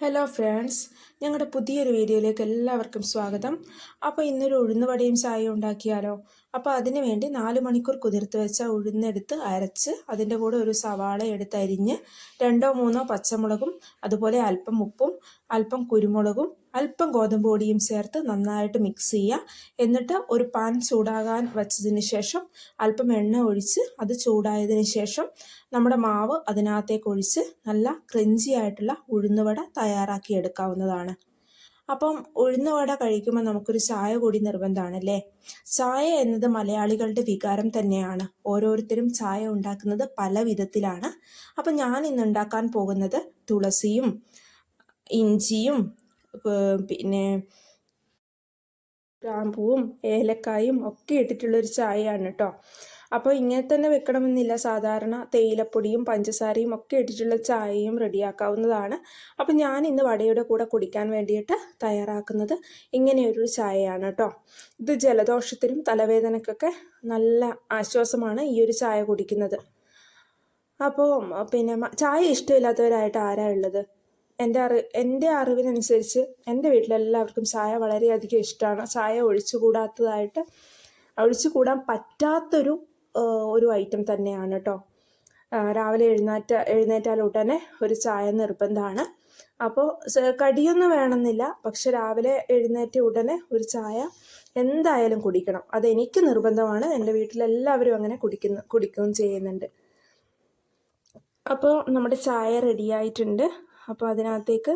Hello friends ഞങ്ങളുടെ പുതിയൊരു വീഡിയോയിലേക്ക് എല്ലാവർക്കും സ്വാഗതം. അപ്പോൾ ഇന്നൊരു ഉഴുന്നുവടയും ചായയും ഉണ്ടാക്കിയാലോ? അപ്പോൾ അതിന് വേണ്ടി നാല് മണിക്കൂർ കുതിർത്ത് വെച്ച ഉഴുന്നെടുത്ത് അരച്ച് അതിന്റെ കൂടെ ഒരു സവാള എടുത്തരിഞ്ഞ് രണ്ടോ മൂന്നോ പച്ചമുളകും അതുപോലെ അല്പം ഉപ്പും അല്പം കുരുമുളകും അല്പം ഗോതമ്പ് പൊടിയും ചേർത്ത് നന്നായിട്ട് മിക്സ് ചെയ്യുക എന്നിട്ട് ഒരു പാൻ ചൂടാകാൻ വെച്ചതിന് ശേഷം അല്പം എണ്ണ ഒഴിച്ച് അത് ചൂടായതിന് ശേഷം നമ്മുടെ മാവ് അതിനകത്തേക്ക് ഒഴിച്ച് നല്ല ക്രഞ്ചി ആയിട്ടുള്ള ഉഴുന്നുവട തയ്യാറാക്കി എടുക്കാവുന്നതാണ്. അപ്പം ഉഴുന്നുവട കഴിക്കുമ്പോൾ നമുക്കൊരു ചായ കൂടി നിർബന്ധമാണല്ലേ? ചായ എന്നത് മലയാളികളുടെ വികാരം തന്നെയാണ്. ഓരോരുത്തരും ചായ ഉണ്ടാക്കുന്നത് പല വിധത്തിലാണ്. അപ്പം ഞാൻ ഇന്ന് ഉണ്ടാക്കാൻ പോകുന്നത് തുളസിയും ഇഞ്ചിയും പിന്നെ ഗ്രാമ്പൂവും ഏലക്കായും ഒക്കെ ഇട്ടിട്ടുള്ളൊരു ചായയാണ് കേട്ടോ അപ്പോൾ ഇങ്ങനെ തന്നെ വെക്കണമെന്നില്ല. സാധാരണ തേയിലപ്പൊടിയും പഞ്ചസാരയും ഒക്കെ ഇട്ടിട്ടുള്ള ചായയും റെഡിയാക്കാവുന്നതാണ്. അപ്പോൾ ഞാൻ ഇന്ന് വടയുടെ കൂടെ കുടിക്കാൻ വേണ്ടിയിട്ട് തയ്യാറാക്കുന്നത് ഇങ്ങനെയൊരു ചായയാണ് കേട്ടോ ഇത് ജലദോഷത്തിനും തലവേദനക്കൊക്കെ നല്ല ആശ്വാസമാണ് ഈ ഒരു ചായ കുടിക്കുന്നത്. അപ്പോൾ പിന്നെ ചായ ഇഷ്ടമില്ലാത്തവരായിട്ട് ആരാ ഉള്ളത്? എന്റെ അറി എന്റെ അറിവിനനുസരിച്ച് എന്റെ വീട്ടിലെല്ലാവർക്കും ചായ വളരെയധികം ഇഷ്ടമാണ് ചായ ഒഴിച്ചുകൂടാത്തതായിട്ട് ഒഴിച്ചുകൂടാൻ പറ്റാത്തൊരു ഒരു ഐറ്റം തന്നെയാണ് കേട്ടോ രാവിലെ എഴുന്നേറ്റ എഴുന്നേറ്റാൽ ഉടനെ ഒരു ചായ നിർബന്ധമാണ്. അപ്പോൾ കടിയൊന്നും വേണമെന്നില്ല. പക്ഷെ രാവിലെ എഴുന്നേറ്റ ഉടനെ ഒരു ചായ എന്തായാലും കുടിക്കണം. അതെനിക്ക് നിർബന്ധമാണ്. എന്റെ വീട്ടിലെല്ലാവരും അങ്ങനെ കുടിക്കുന്ന കുടിക്കുകയും ചെയ്യുന്നുണ്ട്. അപ്പോൾ നമ്മുടെ ചായ റെഡിയായിട്ടുണ്ട്. അപ്പോൾ അതിനകത്തേക്ക്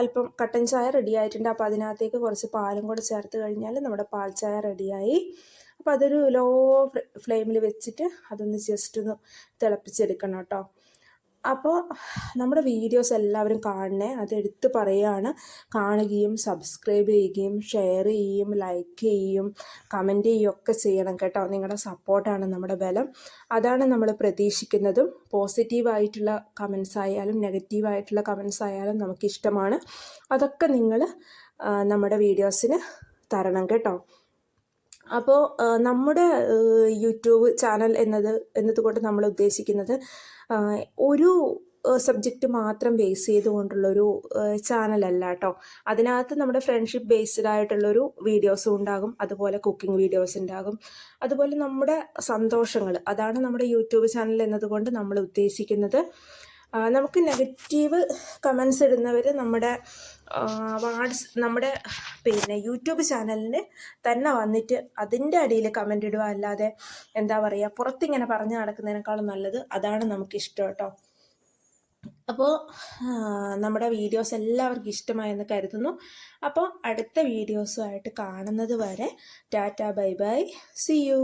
അല്പം കട്ടൻ ചായ റെഡി ആയിട്ടുണ്ട്. അപ്പോൾ അതിനകത്തേക്ക് കുറച്ച് പാലും കൂടെ ചേർത്ത് കഴിഞ്ഞാൽ നമ്മുടെ പാൽ ചായ റെഡിയായി അപ്പോൾ അതൊരു ലോ ഫ്ലെയിമിൽ വെച്ചിട്ട് അതൊന്ന് ജസ്റ്റ് ഒന്ന് തിളപ്പിച്ചെടുക്കണം കേട്ടോ. അപ്പോൾ നമ്മുടെ വീഡിയോസ് എല്ലാവരും കാണണേ അതെടുത്ത് പറയുകയാണ് കാണുകയും സബ്സ്ക്രൈബ് ചെയ്യുകയും ഷെയർ ചെയ്യുകയും ലൈക്ക് ചെയ്യുകയും കമന്റ് ചെയ്യുകയും ഒക്കെ ചെയ്യണം കേട്ടോ. നിങ്ങളുടെ സപ്പോർട്ടാണ് നമ്മുടെ ബലം. അതാണ് നമ്മൾ പ്രതീക്ഷിക്കുന്നതും. പോസിറ്റീവായിട്ടുള്ള കമൻസ് ആയാലും നെഗറ്റീവായിട്ടുള്ള കമൻസ് ആയാലും നമുക്കിഷ്ടമാണ്. അതൊക്കെ നിങ്ങൾ നമ്മുടെ വീഡിയോസിന് തരണം കേട്ടോ. അപ്പോൾ നമ്മുടെ യൂട്യൂബ് ചാനൽ എന്നത് എന്നതുകൊണ്ട് നമ്മൾ ഉദ്ദേശിക്കുന്നത് ഒരു സബ്ജക്റ്റ് മാത്രം ബേസ് ചെയ്തുകൊണ്ടുള്ളൊരു ചാനലല്ല കേട്ടോ അതിനകത്ത് നമ്മുടെ ഫ്രണ്ട്ഷിപ്പ് ബേസ്ഡ് ആയിട്ടുള്ളൊരു വീഡിയോസും ഉണ്ടാകും. അതുപോലെ കുക്കിംഗ് വീഡിയോസ് ഉണ്ടാകും. അതുപോലെ നമ്മുടെ സന്തോഷങ്ങൾ അതാണ് നമ്മുടെ യൂട്യൂബ് ചാനൽ എന്നതുകൊണ്ട് നമ്മൾ ഉദ്ദേശിക്കുന്നത്. നമുക്ക് നെഗറ്റീവ് കമൻസ് ഇടുന്നവർ നമ്മുടെ വാട്സ് നമ്മുടെ പിന്നെ യൂട്യൂബ് ചാനലിന് തന്നെ വന്നിട്ട് അതിന്റെ അടിയിൽ കമന്റ് ഇടുക. അല്ലാതെ എന്താ പറയുക പുറത്തിങ്ങനെ പറഞ്ഞു നടക്കുന്നതിനേക്കാളും നല്ലത് അതാണ് നമുക്ക് ഇഷ്ടം കേട്ടോ. അപ്പോൾ നമ്മുടെ വീഡിയോസ് എല്ലാവർക്കും ഇഷ്ടമായെന്ന് കരുതുന്നു. അപ്പോൾ അടുത്ത വീഡിയോസുമായിട്ട് കാണുന്നത് വരെ tata bye bye. See you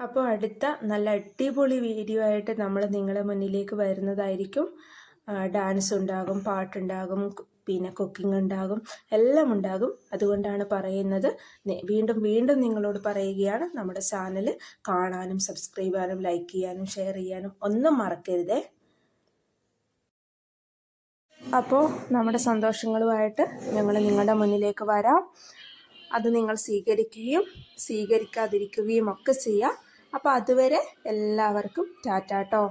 അപ്പോൾ അടുത്ത നല്ല അടിപൊളി വീഡിയോ ആയിട്ട് നമ്മൾ നിങ്ങളുടെ മുന്നിലേക്ക് വരുന്നതായിരിക്കും. ഡാൻസ് ഉണ്ടാകും പാട്ടുണ്ടാകും പിന്നെ കുക്കിംഗ് ഉണ്ടാകും എല്ലാം ഉണ്ടാകും. അതുകൊണ്ടാണ് പറയുന്നത്. വീണ്ടും വീണ്ടും നിങ്ങളോട് പറയുകയാണ്. നമ്മുടെ ചാനൽ കാണാനും സബ്സ്ക്രൈബ് ചെയ്യാനും ലൈക്ക് ചെയ്യാനും ഷെയർ ചെയ്യാനും ഒന്നും മറക്കരുതേ. അപ്പോൾ നമ്മുടെ സന്തോഷങ്ങളുമായിട്ട് ഞങ്ങൾ നിങ്ങളുടെ മുന്നിലേക്ക് വരാം. അത് നിങ്ങൾ സ്വീകരിക്കുകയും സ്വീകരിക്കാതിരിക്കുകയും ഒക്കെ ചെയ്യാം. അപ്പോൾ അതുവരെ എല്ലാവർക്കും ടാറ്റാട്ടോ